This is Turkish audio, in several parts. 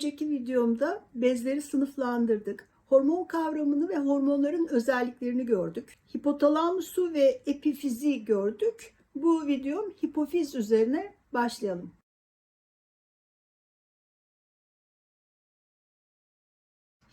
önceki videomda bezleri sınıflandırdık. Hormon kavramını ve hormonların özelliklerini gördük. Hipotalamusu ve epifizi gördük. Bu videom hipofiz üzerine başlayalım.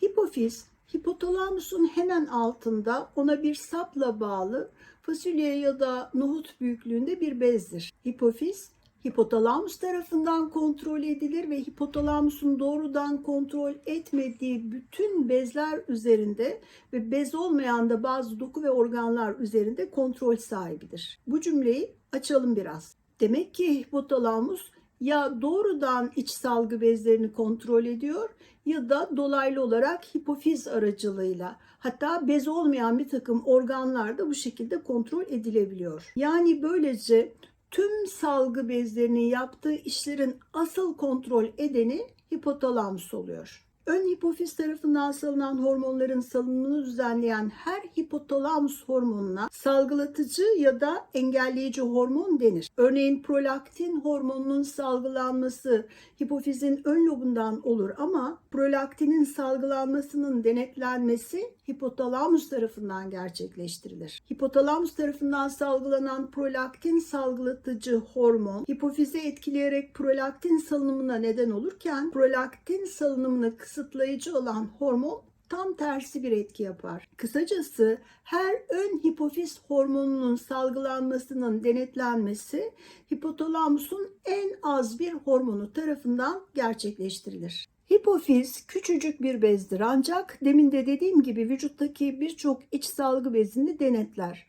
Hipofiz, hipotalamusun hemen altında ona bir sapla bağlı fasulye ya da nohut büyüklüğünde bir bezdir. Hipofiz, hipotalamus tarafından kontrol edilir ve hipotalamusun doğrudan kontrol etmediği bütün bezler üzerinde ve bez olmayan da bazı doku ve organlar üzerinde kontrol sahibidir. Bu cümleyi açalım biraz. Demek ki hipotalamus ya doğrudan iç salgı bezlerini kontrol ediyor ya da dolaylı olarak hipofiz aracılığıyla hatta bez olmayan bir takım organlar da bu şekilde kontrol edilebiliyor. Yani böylece tüm salgı bezlerinin yaptığı işlerin asıl kontrol edeni hipotalamus oluyor. Ön hipofiz tarafından salınan hormonların salınımını düzenleyen her hipotalamus hormonuna salgılatıcı ya da engelleyici hormon denir. Örneğin prolaktin hormonunun salgılanması hipofizin ön lobundan olur ama prolaktinin salgılanmasının denetlenmesi hipotalamus tarafından gerçekleştirilir. Hipotalamus tarafından salgılanan prolaktin salgılatıcı hormon hipofizi etkileyerek prolaktin salınımına neden olurken prolaktin salınımını kısıtlayıcı olan hormon tam tersi bir etki yapar. Kısacası her ön hipofiz hormonunun salgılanmasının denetlenmesi hipotalamusun en az bir hormonu tarafından gerçekleştirilir. Hipofiz küçücük bir bezdir ancak demin de dediğim gibi vücuttaki birçok iç salgı bezini denetler.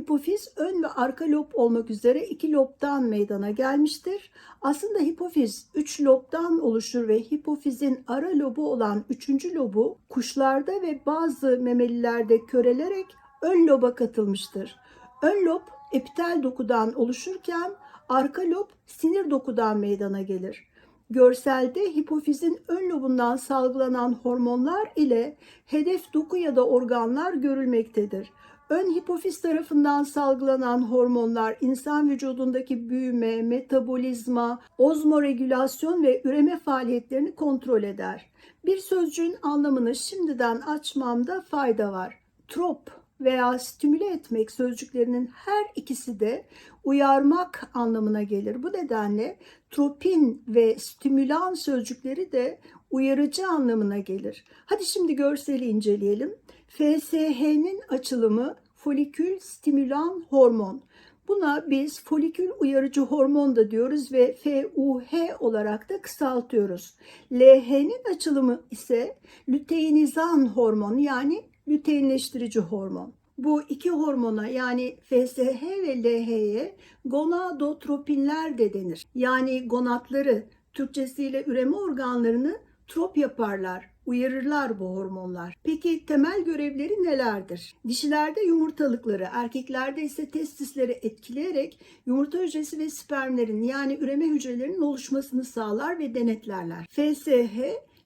Hipofiz ön ve arka lob olmak üzere iki lobdan meydana gelmiştir. Aslında hipofiz üç lobdan oluşur ve hipofizin ara lobu olan üçüncü lobu kuşlarda ve bazı memelilerde körelerek ön loba katılmıştır. Ön lob epitel dokudan oluşurken arka lob sinir dokudan meydana gelir. Görselde hipofizin ön lobundan salgılanan hormonlar ile hedef doku ya da organlar görülmektedir. Ön hipofiz tarafından salgılanan hormonlar insan vücudundaki büyüme, metabolizma, ozmoregülasyon ve üreme faaliyetlerini kontrol eder. Bir sözcüğün anlamını şimdiden açmamda fayda var. Trop veya stimüle etmek sözcüklerinin her ikisi de uyarmak anlamına gelir. Bu nedenle tropin ve stimülan sözcükleri de uyarıcı anlamına gelir. Hadi şimdi görseli inceleyelim. FSH'nin açılımı folikül stimülan hormon. Buna biz folikül uyarıcı hormon da diyoruz ve FUH olarak da kısaltıyoruz. LH'nin açılımı ise lüteinizan hormon yani lüteinleştirici hormon. Bu iki hormona yani FSH ve LH'ye gonadotropinler de denir. Yani gonatları Türkçesiyle üreme organlarını trop yaparlar, uyarırlar bu hormonlar. Peki temel görevleri nelerdir? Dişilerde yumurtalıkları, erkeklerde ise testisleri etkileyerek yumurta hücresi ve spermlerin yani üreme hücrelerinin oluşmasını sağlar ve denetlerler. FSH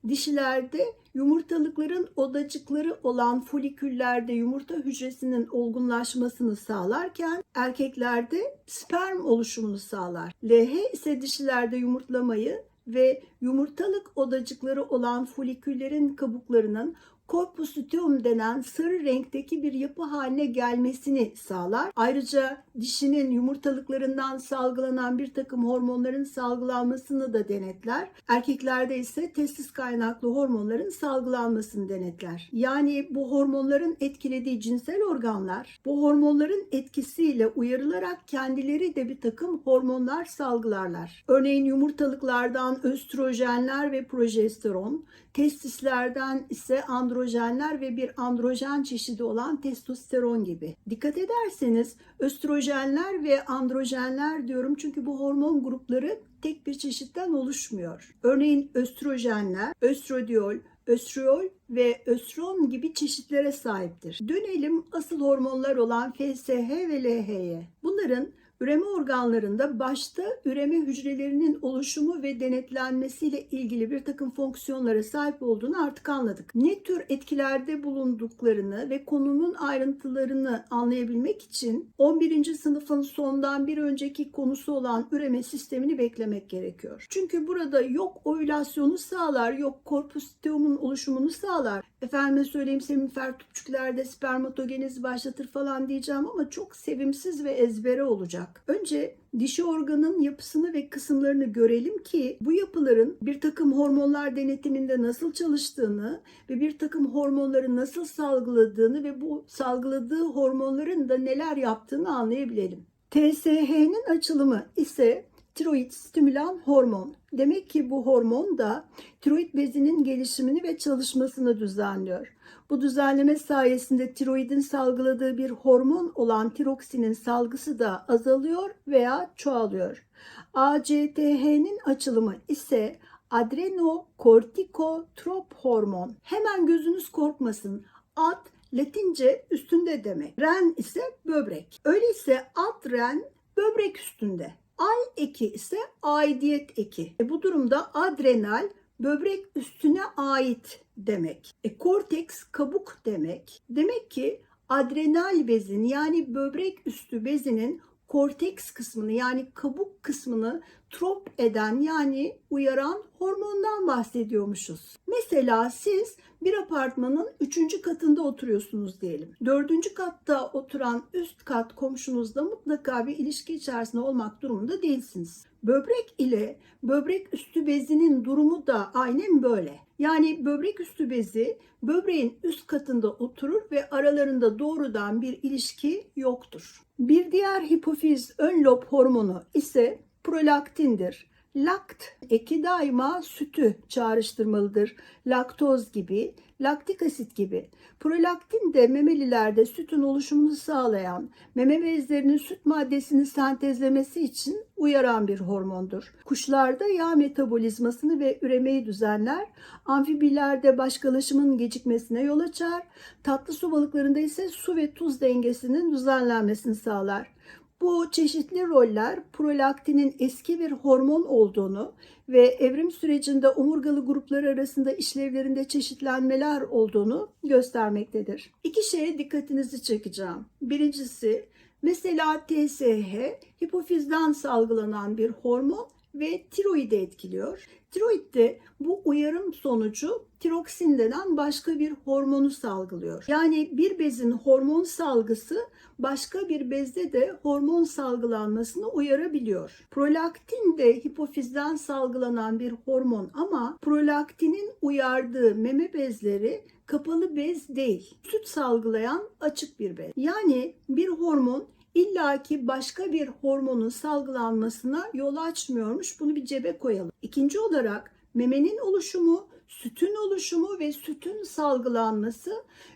dişilerde yumurtalıkların odacıkları olan foliküllerde yumurta hücresinin olgunlaşmasını sağlarken erkeklerde sperm oluşumunu sağlar. LH ise dişilerde yumurtlamayı ve yumurtalık odacıkları olan foliküllerin kabuklarının corpus luteum denen sarı renkteki bir yapı haline gelmesini sağlar. Ayrıca dişinin yumurtalıklarından salgılanan bir takım hormonların salgılanmasını da denetler. Erkeklerde ise testis kaynaklı hormonların salgılanmasını denetler. Yani bu hormonların etkilediği cinsel organlar bu hormonların etkisiyle uyarılarak kendileri de bir takım hormonlar salgılarlar. Örneğin yumurtalıklardan östrojenler ve progesteron, testislerden ise androjenler ve bir androjen çeşidi olan testosteron gibi. Dikkat ederseniz östrojenler ve androjenler diyorum çünkü bu hormon grupları tek bir çeşitten oluşmuyor. Örneğin östrojenler, östrodiol, östrol ve östron gibi çeşitlere sahiptir. Dönelim asıl hormonlar olan FSH ve LH'ye. Bunların Üreme organlarında başta üreme hücrelerinin oluşumu ve denetlenmesiyle ilgili bir takım fonksiyonlara sahip olduğunu artık anladık. Ne tür etkilerde bulunduklarını ve konunun ayrıntılarını anlayabilmek için 11. sınıfın sondan bir önceki konusu olan üreme sistemini beklemek gerekiyor. Çünkü burada yok ovülasyonu sağlar, yok korpusiteumun oluşumunu sağlar. Efendime söyleyeyim seminifer tüpçüklerde spermatogenizi başlatır falan diyeceğim ama çok sevimsiz ve ezbere olacak. Önce dişi organın yapısını ve kısımlarını görelim ki bu yapıların bir takım hormonlar denetiminde nasıl çalıştığını ve bir takım hormonları nasıl salgıladığını ve bu salgıladığı hormonların da neler yaptığını anlayabilelim. TSH'nin açılımı ise tiroid stimülan hormon. Demek ki bu hormon da tiroid bezinin gelişimini ve çalışmasını düzenliyor. Bu düzenleme sayesinde tiroidin salgıladığı bir hormon olan tiroksinin salgısı da azalıyor veya çoğalıyor. ACTH'nin açılımı ise adrenokortikotrop hormon. Hemen gözünüz korkmasın. Ad Latince üstünde demek. Ren ise böbrek. Öyleyse adren böbrek üstünde. Al eki ise aidiyet eki. E bu durumda adrenal böbrek üstüne ait demek. E, korteks kabuk demek. Demek ki adrenal bezin yani böbrek üstü bezinin korteks kısmını yani kabuk kısmını trop eden yani uyaran hormondan bahsediyormuşuz. Mesela siz bir apartmanın üçüncü katında oturuyorsunuz diyelim. Dördüncü katta oturan üst kat komşunuzla mutlaka bir ilişki içerisinde olmak durumunda değilsiniz. Böbrek ile böbrek üstü bezinin durumu da aynen böyle. Yani böbrek üstü bezi böbreğin üst katında oturur ve aralarında doğrudan bir ilişki yoktur. Bir diğer hipofiz ön lob hormonu ise prolaktindir. Lakt eki daima sütü çağrıştırmalıdır. Laktoz gibi, laktik asit gibi. Prolaktin de memelilerde sütün oluşumunu sağlayan, meme bezlerinin süt maddesini sentezlemesi için uyaran bir hormondur. Kuşlarda yağ metabolizmasını ve üremeyi düzenler, amfibilerde başkalaşımın gecikmesine yol açar, tatlı su balıklarında ise su ve tuz dengesinin düzenlenmesini sağlar. Bu çeşitli roller prolaktinin eski bir hormon olduğunu ve evrim sürecinde omurgalı gruplar arasında işlevlerinde çeşitlenmeler olduğunu göstermektedir. İki şeye dikkatinizi çekeceğim. Birincisi mesela TSH hipofizden salgılanan bir hormon ve tiroidi etkiliyor. Tiroid de bu uyarım sonucu tiroksin denen başka bir hormonu salgılıyor. Yani bir bezin hormon salgısı başka bir bezde de hormon salgılanmasını uyarabiliyor. Prolaktin de hipofizden salgılanan bir hormon ama prolaktinin uyardığı meme bezleri kapalı bez değil. Süt salgılayan açık bir bez. Yani bir hormon illaki başka bir hormonun salgılanmasına yol açmıyormuş. Bunu bir cebe koyalım. İkinci olarak memenin oluşumu, sütün oluşumu ve sütün salgılanması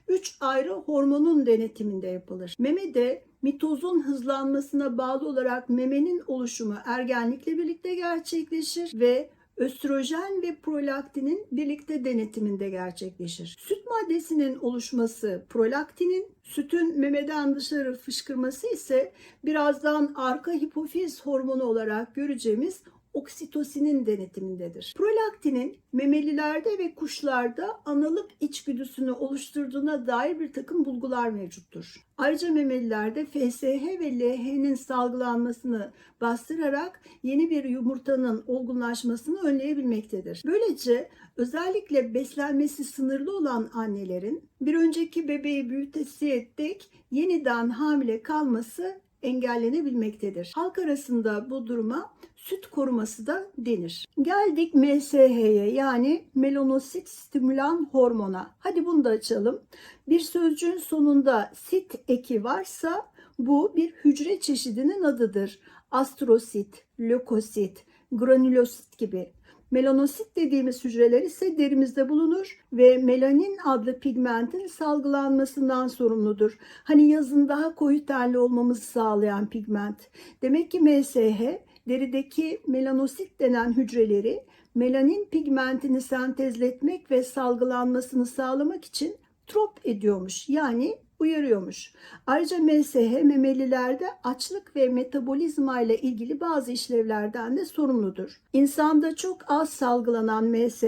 3 ayrı hormonun denetiminde yapılır. Memede mitozun hızlanmasına bağlı olarak memenin oluşumu ergenlikle birlikte gerçekleşir ve östrojen ve prolaktinin birlikte denetiminde gerçekleşir. Süt maddesinin oluşması prolaktinin, sütün memeden dışarı fışkırması ise birazdan arka hipofiz hormonu olarak göreceğimiz oksitosinin denetimindedir. Prolaktinin memelilerde ve kuşlarda analık içgüdüsünü oluşturduğuna dair bir takım bulgular mevcuttur. Ayrıca memelilerde FSH ve LH'nin salgılanmasını bastırarak yeni bir yumurtanın olgunlaşmasını önleyebilmektedir. Böylece özellikle beslenmesi sınırlı olan annelerin bir önceki bebeği büyütesiye dek yeniden hamile kalması engellenebilmektedir. Halk arasında bu duruma süt koruması da denir. Geldik MSH'ye yani melanosit stimülan hormona. Hadi bunu da açalım. Bir sözcüğün sonunda sit eki varsa bu bir hücre çeşidinin adıdır. Astrosit, lökosit, granulosit gibi. Melanosit dediğimiz hücreler ise derimizde bulunur ve melanin adlı pigmentin salgılanmasından sorumludur. Hani yazın daha koyu tenli olmamızı sağlayan pigment. Demek ki MSH derideki melanosit denen hücreleri melanin pigmentini sentezletmek ve salgılanmasını sağlamak için trop ediyormuş. Yani uyarıyormuş. Ayrıca MSH memelilerde açlık ve metabolizma ile ilgili bazı işlevlerden de sorumludur. İnsanda çok az salgılanan MSH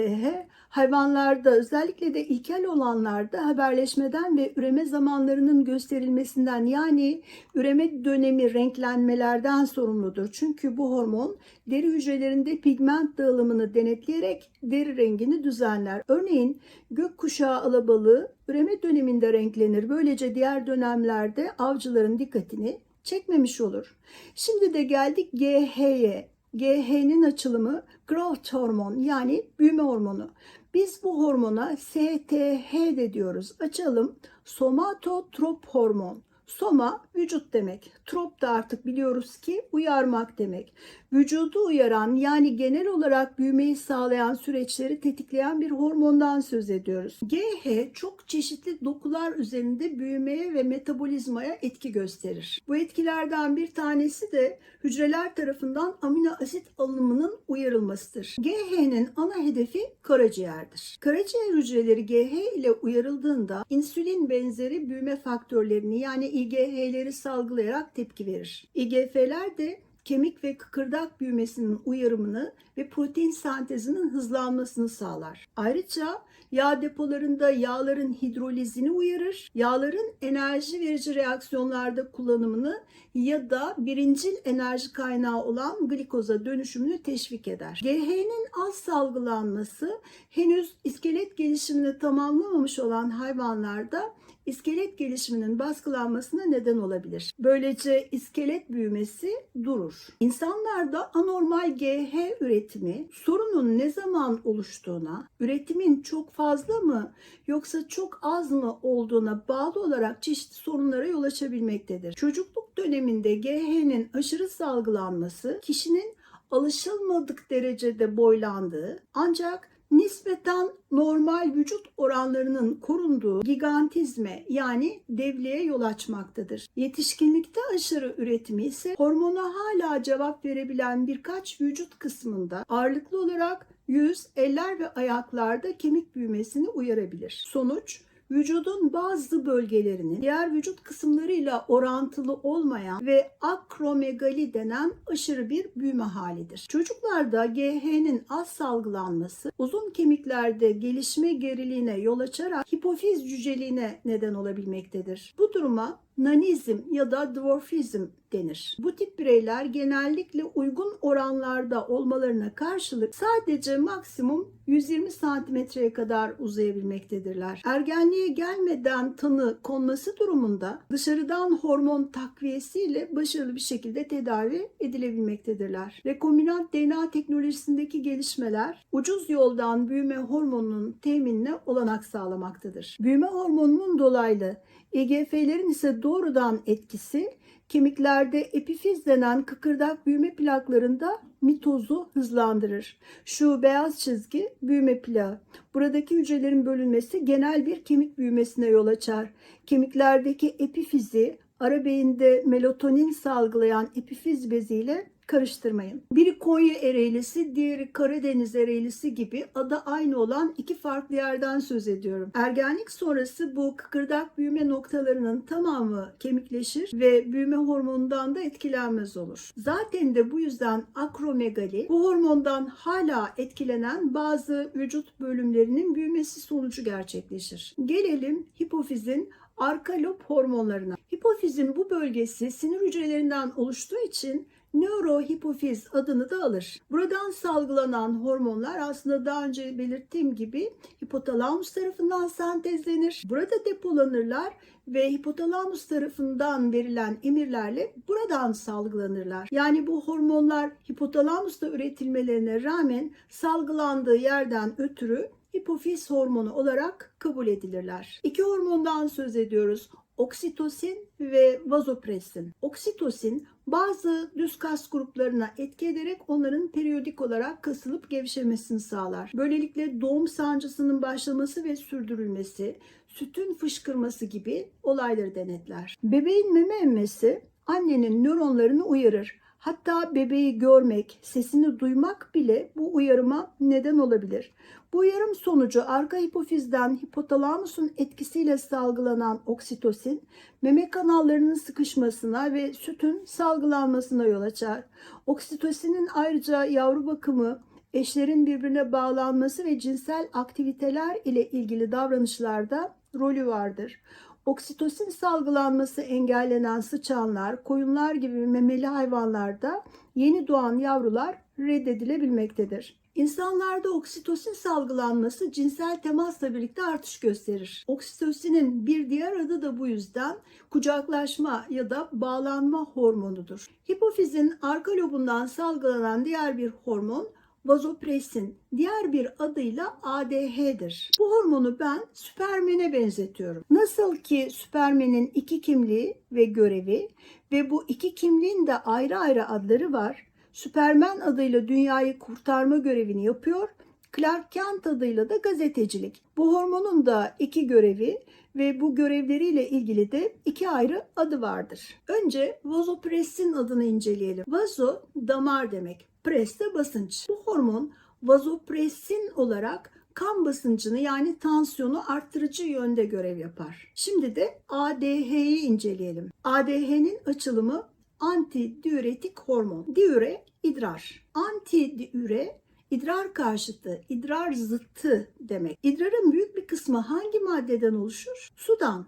hayvanlarda özellikle de ilkel olanlarda haberleşmeden ve üreme zamanlarının gösterilmesinden yani üreme dönemi renklenmelerden sorumludur. Çünkü bu hormon deri hücrelerinde pigment dağılımını denetleyerek deri rengini düzenler. Örneğin gökkuşağı alabalığı üreme döneminde renklenir. Böylece diğer dönemlerde avcıların dikkatini çekmemiş olur. Şimdi de geldik GH'ye. GH'nin açılımı growth hormon yani büyüme hormonu. Biz bu hormona STH de diyoruz. Açalım. Somatotrop hormon. Soma vücut demek. Trop da artık biliyoruz ki uyarmak demek. Vücudu uyaran yani genel olarak büyümeyi sağlayan süreçleri tetikleyen bir hormondan söz ediyoruz. GH çok çeşitli dokular üzerinde büyümeye ve metabolizmaya etki gösterir. Bu etkilerden bir tanesi de hücreler tarafından amino asit alımının uyarılmasıdır. GH'nin ana hedefi karaciğerdir. Karaciğer hücreleri GH ile uyarıldığında insülin benzeri büyüme faktörlerini yani IGH'leri salgılayarak tepki verir. IGF'ler de kemik ve kıkırdak büyümesinin uyarımını ve protein sentezinin hızlanmasını sağlar. Ayrıca yağ depolarında yağların hidrolizini uyarır, yağların enerji verici reaksiyonlarda kullanımını ya da birincil enerji kaynağı olan glikoza dönüşümünü teşvik eder. GH'nin az salgılanması henüz iskelet gelişimini tamamlamamış olan hayvanlarda iskelet gelişiminin baskılanmasına neden olabilir. Böylece iskelet büyümesi durur. İnsanlarda anormal GH üretimi sorunun ne zaman oluştuğuna, üretimin çok fazla mı yoksa çok az mı olduğuna bağlı olarak çeşitli sorunlara yol açabilmektedir. Çocukluk döneminde GH'nin aşırı salgılanması kişinin alışılmadık derecede boylandığı ancak nispeten normal vücut oranlarının korunduğu gigantizme yani devliğe yol açmaktadır. Yetişkinlikte aşırı üretimi ise hormona hala cevap verebilen birkaç vücut kısmında ağırlıklı olarak yüz, eller ve ayaklarda kemik büyümesini uyarabilir. Sonuç vücudun bazı bölgelerinin diğer vücut kısımlarıyla orantılı olmayan ve akromegali denen aşırı bir büyüme halidir. Çocuklarda GH'nin az salgılanması uzun kemiklerde gelişme geriliğine yol açarak hipofiz cüceliğine neden olabilmektedir. Bu duruma nanizm ya da dwarfizm denir. Bu tip bireyler genellikle uygun oranlarda olmalarına karşılık sadece maksimum 120 santimetreye kadar uzayabilmektedirler. Ergenliğe gelmeden tanı konması durumunda dışarıdan hormon takviyesiyle başarılı bir şekilde tedavi edilebilmektedirler. Rekombinant DNA teknolojisindeki gelişmeler ucuz yoldan büyüme hormonunun teminine olanak sağlamaktadır. Büyüme hormonunun dolaylı EGF'lerin ise doğrudan etkisi kemiklerde epifiz denen kıkırdak büyüme plaklarında mitozu hızlandırır. Şu beyaz çizgi büyüme plağı. Buradaki hücrelerin bölünmesi genel bir kemik büyümesine yol açar. Kemiklerdeki epifizi ara beyinde melatonin salgılayan epifiz beziyle karıştırmayın. Biri Konya Ereğlisi, diğeri Karadeniz Ereğlisi gibi adı aynı olan iki farklı yerden söz ediyorum. Ergenlik sonrası bu kıkırdak büyüme noktalarının tamamı kemikleşir ve büyüme hormonundan da etkilenmez olur. Zaten de bu yüzden akromegali bu hormondan hala etkilenen bazı vücut bölümlerinin büyümesi sonucu gerçekleşir. Gelelim hipofizin arka lob hormonlarına. Hipofizin bu bölgesi sinir hücrelerinden oluştuğu için nörohipofiz adını da alır. Buradan salgılanan hormonlar aslında daha önce belirttiğim gibi hipotalamus tarafından sentezlenir. Burada depolanırlar ve hipotalamus tarafından verilen emirlerle buradan salgılanırlar. Yani bu hormonlar hipotalamusta üretilmelerine rağmen salgılandığı yerden ötürü hipofiz hormonu olarak kabul edilirler. İki hormondan söz ediyoruz. Oksitosin ve vazopresin. Oksitosin bazı düz kas gruplarına etki ederek onların periyodik olarak kasılıp gevşemesini sağlar. Böylelikle doğum sancısının başlaması ve sürdürülmesi, sütün fışkırması gibi olayları denetler. Bebeğin meme emmesi annenin nöronlarını uyarır. Hatta bebeği görmek, sesini duymak bile bu uyarıma neden olabilir. Bu uyarım sonucu arka hipofizden hipotalamusun etkisiyle salgılanan oksitosin, meme kanallarının sıkışmasına ve sütün salgılanmasına yol açar. Oksitosinin ayrıca yavru bakımı, eşlerin birbirine bağlanması ve cinsel aktiviteler ile ilgili davranışlarda rolü vardır. Oksitosin salgılanması engellenen sıçanlar, koyunlar gibi memeli hayvanlarda yeni doğan yavrular reddedilebilmektedir. İnsanlarda oksitosin salgılanması cinsel temasla birlikte artış gösterir. Oksitosinin bir diğer adı da bu yüzden kucaklaşma ya da bağlanma hormonudur. Hipofizin arka lobundan salgılanan diğer bir hormon vazopresin diğer bir adıyla ADH'dir. Bu hormonu ben süpermene benzetiyorum. Nasıl ki süpermenin iki kimliği ve görevi ve bu iki kimliğin de ayrı ayrı adları var. Süpermen adıyla dünyayı kurtarma görevini yapıyor. Clark Kent adıyla da gazetecilik. Bu hormonun da iki görevi ve bu görevleriyle ilgili de iki ayrı adı vardır. Önce vazopressin adını inceleyelim. Vazo damar demek. Pres de basınç. Bu hormon vazopressin olarak kan basıncını yani tansiyonu arttırıcı yönde görev yapar. Şimdi de ADH'yi inceleyelim. ADH'nin açılımı antidiüretik hormon. Diüre idrar. Antidiüre idrar karşıtı, idrar zıttı demek. İdrarın büyük bir kısmı hangi maddeden oluşur? Sudan.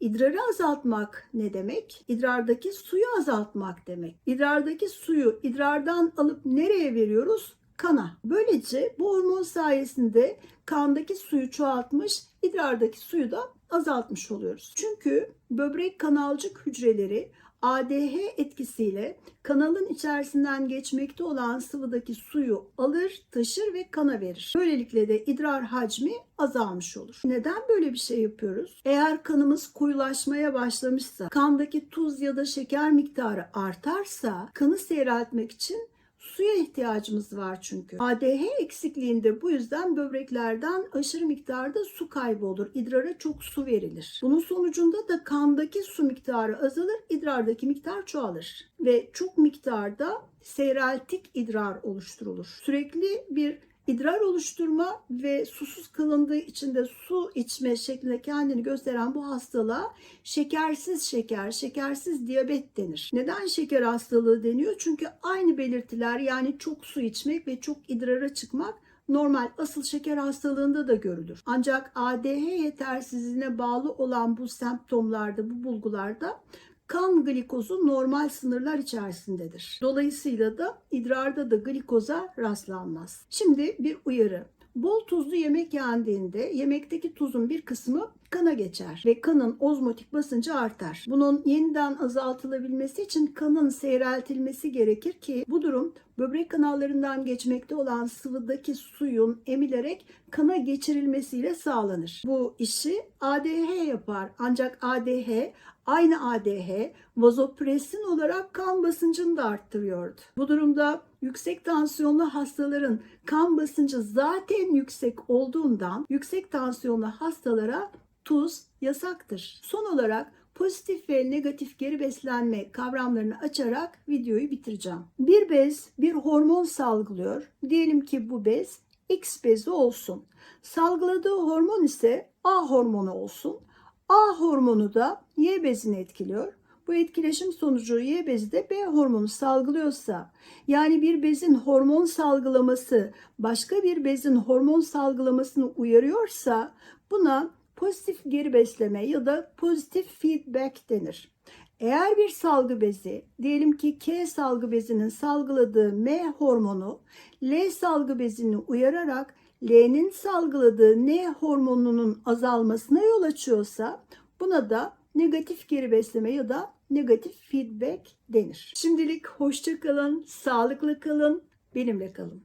İdrarı azaltmak ne demek? İdrardaki suyu azaltmak demek. İdrardaki suyu idrardan alıp nereye veriyoruz? Kana. Böylece bu hormon sayesinde kandaki suyu çoğaltmış, idrardaki suyu da azaltmış oluyoruz. Çünkü böbrek kanalcık hücreleri ADH etkisiyle kanalın içerisinden geçmekte olan sıvıdaki suyu alır, taşır ve kana verir. Böylelikle de idrar hacmi azalmış olur. Neden böyle bir şey yapıyoruz? Eğer kanımız koyulaşmaya başlamışsa, kandaki tuz ya da şeker miktarı artarsa kanı seyreltmek için Suya ihtiyacımız var çünkü. ADH eksikliğinde bu yüzden böbreklerden aşırı miktarda su kaybı olur. İdrara çok su verilir. Bunun sonucunda da kandaki su miktarı azalır, idrardaki miktar çoğalır. Ve çok miktarda seyreltik idrar oluşturulur. Sürekli bir idrar oluşturma ve susuz kılındığı için de su içme şeklinde kendini gösteren bu hastalığa şekersiz şeker, şekersiz diyabet denir. Neden şeker hastalığı deniyor? Çünkü aynı belirtiler yani çok su içmek ve çok idrara çıkmak normal asıl şeker hastalığında da görülür. Ancak ADH yetersizliğine bağlı olan bu semptomlarda, bu bulgularda kan glikozu normal sınırlar içerisindedir. Dolayısıyla da idrarda da glikoza rastlanmaz. Şimdi bir uyarı. Bol tuzlu yemek yendiğinde yemekteki tuzun bir kısmı kana geçer ve kanın ozmotik basıncı artar. Bunun yeniden azaltılabilmesi için kanın seyreltilmesi gerekir ki bu durum böbrek kanallarından geçmekte olan sıvıdaki suyun emilerek kana geçirilmesiyle sağlanır. Bu işi ADH yapar. Ancak ADH aynı ADH vazopresin olarak kan basıncını da arttırıyordu. Bu durumda yüksek tansiyonlu hastaların kan basıncı zaten yüksek olduğundan yüksek tansiyonlu hastalara tuz yasaktır. Son olarak pozitif ve negatif geri beslenme kavramlarını açarak videoyu bitireceğim. Bir bez bir hormon salgılıyor. Diyelim ki bu bez X bezi olsun. Salgıladığı hormon ise A hormonu olsun. A hormonu da Y bezini etkiliyor. Bu etkileşim sonucu Y bezi de B hormonu salgılıyorsa yani bir bezin hormon salgılaması başka bir bezin hormon salgılamasını uyarıyorsa buna pozitif geri besleme ya da pozitif feedback denir. Eğer bir salgı bezi, diyelim ki K salgı bezinin salgıladığı M hormonu L salgı bezini uyararak L'nin salgıladığı N hormonunun azalmasına yol açıyorsa buna da negatif geri besleme ya da negatif feedback denir. Şimdilik hoşça kalın, sağlıklı kalın, benimle kalın.